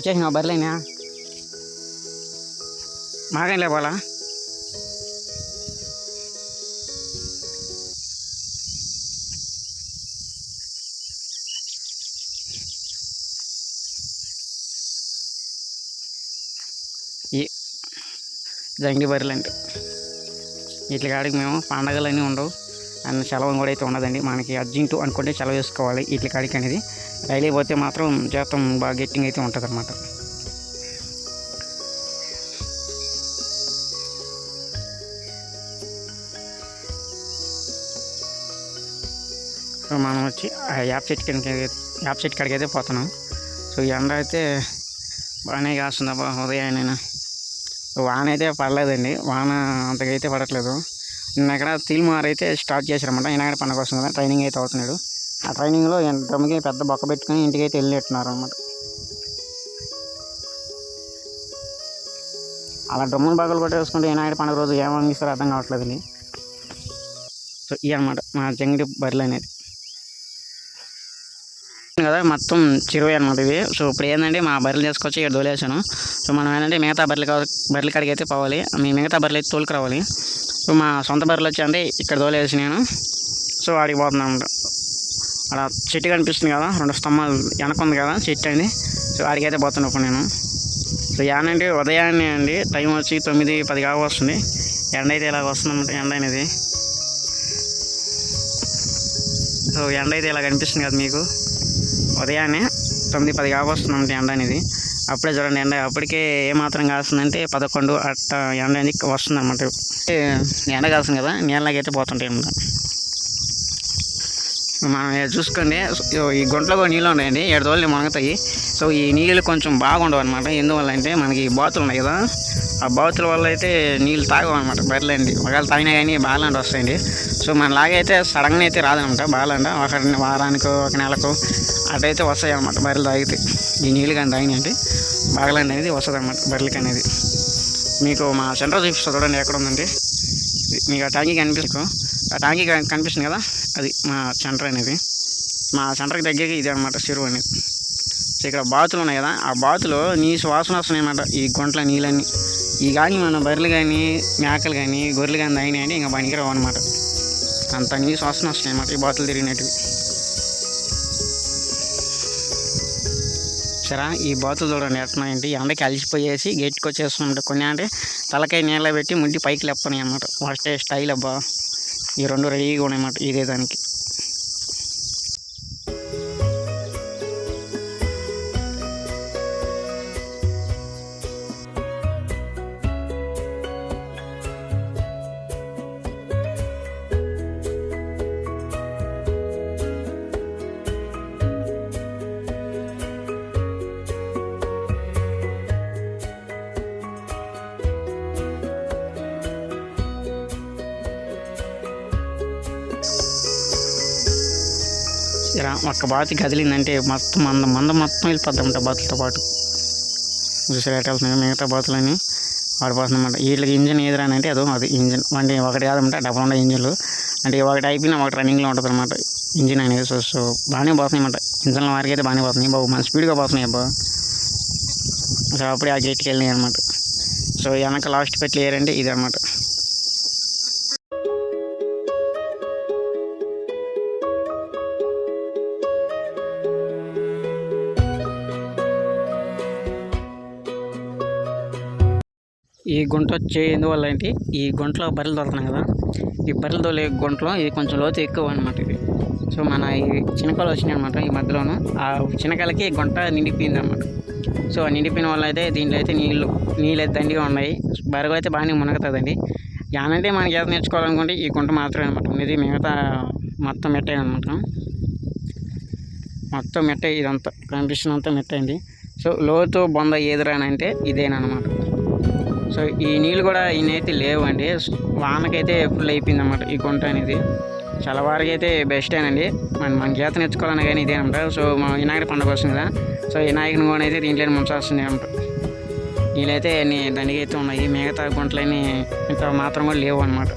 వచ్చేసిన బర్రెలైనా మాగం లేపాలా ఈ జంగి బర్రెలు అంటే వీటి కాడికి మేము పండగలన్నీ ఉండవు అండ్ సెలవు కూడా అయితే ఉండదండి మనకి అర్జెంటు అనుకుంటే సెలవు చేసుకోవాలి వీటి కాడికి అనేది డైలీ పోతే మాత్రం జీతం బాగా గెట్టింగ్ అయితే ఉంటుంది అన్నమాట సో మనం వచ్చి ఆ యాప్ చెట్టు కిందకి యాప్ చెట్టు కాడికి అయితే పోతున్నాం. సో ఈ ఎండ అయితే బాగానే కాస్తుంది అబ్బా నేను వాన అయితే పడలేదండి. వాన అంతకైతే పడట్లేదు. నిన్న ఇక్కడ తీల్మార్ అయితే స్టార్ట్ చేశారన్నమాట. ఈనాడు పండుగ కోసం కదా ట్రైనింగ్ అయితే అవుతున్నాడు. ఆ ట్రైనింగ్లో డ్రమ్కి పెద్ద బొక్క పెట్టుకుని ఇంటికి అయితే వెళ్ళినట్టున్నారు అనమాట అలా డ్రమ్ములు బాగలు కొట్టేసుకుంటే ఈనాడు పండుగ రోజు ఏమని అర్థం కావట్లేదు సో ఇవి అనమాట మా జంగిడి బర్రెలు అనేది. కదా మొత్తం చిరువే అనమాట ఇది సో ఇప్పుడు ఏంటంటే మా బర్రెలు తీసుకొచ్చి ఇక్కడ దోలేసాను సో మనం ఏంటంటే మిగతా బర్రెలు బర్రెలు బర్రెల కాడికి అయితే పోవాలి. మీ మిగతా బర్రెలు అయితే తోలుకు రావాలి. సో మా సొంత బర్రెలు వచ్చి అంటే ఇక్కడ తోలేసి నేను. సో వాడికి పోతున్నాను అనమాట అక్కడ చెట్టు కనిపిస్తుంది కదా రెండు స్తంభాలు వెనక ఉంది కదా చెట్టు అండి. సో అడిగైతే అయితే పోతున్నాను ఇప్పుడు నేను. సో యానంటే ఉదయాన్నే అండి టైం వచ్చి తొమ్మిది పది కాక వస్తుంది. ఎండ అయితే ఇలాగ వస్తుందన్నమాట ఎండ అనేది. సో ఎండ అయితే ఇలా కనిపిస్తుంది కదా మీకు. ఉదయాన్నే తొమ్మిది పది కాక వస్తుందన్నమాట ఎండ అనేది. అప్పుడే చూడండి ఎండ అప్పటికే ఏమాత్రం కాస్తుందంటే పదకొండు అట్ట ఎండ అనేది వస్తుంది అనమాట ఎండ కాస్తుంది కదా నీళ్ళకైతే పోతుంటాయి అన్నమాట. మనం చూసుకోండి. ఈ గుంటలో నీళ్ళు ఉన్నాయండి. ఏడు రోజులు మునగుతాయి. సో ఈ నీళ్ళు కొంచెం బాగుండవు అనమాట ఎందువల్ల అంటే మనకి బాతులు ఉన్నాయి కదా. ఆ బాతుల వల్ల అయితే నీళ్ళు తాగవు అనమాట బర్రెలండి ఒకవేళ తాగినా కానీ బాలండి వస్తాయండి. సో మన లాగైతే సడన్గా అయితే రాదనమాట బాలండ. ఒక వారానికి ఒక నెలకు అటైతే వస్తాయి అనమాట బర్రెలు తాగితే. ఈ నీళ్ళు కానీ తాగినాయంటే బాగలండి అనేది వస్తుంది అనమాట బర్రెలకి అనేది. మీకు మా సెంటర్ చూపిస్తా చూడండి ఎక్కడ ఉందండి మీకు ఆ ట్యాంకీ కనిపిస్తుంది. ఆ కనిపిస్తుంది కదా అది మా సెంటర్ అనేది. మా సెంటర్కి దగ్గరికి ఇది అనమాట చెరువు అనేది. సో ఇక్కడ బాతులు ఉన్నాయి కదా ఆ బాతులో నీ శ్వాసన వస్తున్నాయి అన్నమాట ఈ గుంటల నీళ్ళన్నీ. ఈ కానీ మన బర్రెలు కానీ మేకలు కానీ గొర్రెలు కానీ తాగినాయి అంటే ఇంకా పనికిరావు అనమాట అంత నీ వాసన వస్తున్నాయి అన్నమాట ఈ బాతులు తిరిగినట్టువి సరే ఈ బాతులు చూడండి ఎట్లున్నాయంటే ఎండకి అలిసిపోయేసి గేట్కి వచ్చేస్తున్నాం కొన్ని అంటే తలకాయ నీళ్ళ పెట్టి ముడ్డి పైకి లేపనాయి అన్నమాట. వాటి స్టైల్ అబ్బా. ఈ రెండు రెడీగా ఉన్నాయి అన్నమాట ఇదే దానికి. ఇలా ఒక్క బాతి కదిలిందంటే మొత్తం మంద మంద మొత్తం వెళ్ళిపోద్దామంట బాతులతో పాటు. చూసారు ఎట్లా మిగతా బాతులని వాడిపోతుందన్నమాట వీటికి ఇంజిన్ ఏదిరా అంటే అదో అది ఇంజిన్. వంటి ఒకటి కాదన్నమాట డబ్బులు ఉండే ఇంజిన్లు. అంటే ఒకటి అయిపోయినా ఒకటి రన్నింగ్లో ఉంటుంది అనమాట ఇంజిన్ అనేది. సో సో బాగానే పోతున్నాయి అన్నమాట ఇంజన్ల వారికి అయితే బాగానే పోతున్నాయి బాబు. మన స్పీడ్గా పోతున్నాయి అబ్బా. అసలు అప్పుడే ఆ గేట్కి వెళ్ళినాయి అనమాట సో వెనక లాస్ట్ పెట్టి లేరంటే ఇది అనమాట ఈ గుంట వచ్చే ఎందువల్ల అంటే ఈ గుంటలో బర్రెలు దొరుకుతున్నాయి కదా. ఈ బర్రెలు తోలే గుంటలో ఇది కొంచెం లోతు ఎక్కువ అనమాట ఇది. సో మన ఈ చినకాలు వచ్చినాయి అనమాట ఈ మధ్యలోను. ఆ చినకాలకి ఈ గుంట నిండిపోయింది అనమాట సో ఆ నిండిపోయిన వల్ల అయితే దీంట్లో అయితే నీళ్ళు నీళ్ళు అయితే దండిగా ఉన్నాయి. బరువు అయితే బాగానే మునగుతుందండి. యానంటే మనకి ఏదో నేర్చుకోవాలనుకుంటే ఈ గుంట మాత్రమే అనమాట ఇది మిగతా మొత్తం మెట్టే అనమాట మొత్తం మెట్టే ఇదంతా. కనిపిస్తున్నంత మెట్టయింది అండి. సో లోతు బొంద ఏదిరా అంటే ఇదేనమాట సో ఈ నీళ్ళు కూడా ఈయనైతే లేవండి. వానకైతే ఫుల్ అయిపోయింది అనమాట ఈ గుంట అనేది. చాలా అయితే బెస్టేనండి మన మన గీత నేర్చుకోవాలని కానీ ఇదే అనమాట సో మా వినాయకుడి పండుగ వస్తుంది కదా. సో వినాయకుని కూడా అయితే దీంట్లో ముంచాల్సింది అనమాట నీళ్ళైతే అన్ని దండిగా అయితే ఉన్నాయి. మిగతా గుంటలన్నీ ఇంత మాత్రం కూడా లేవు అనమాట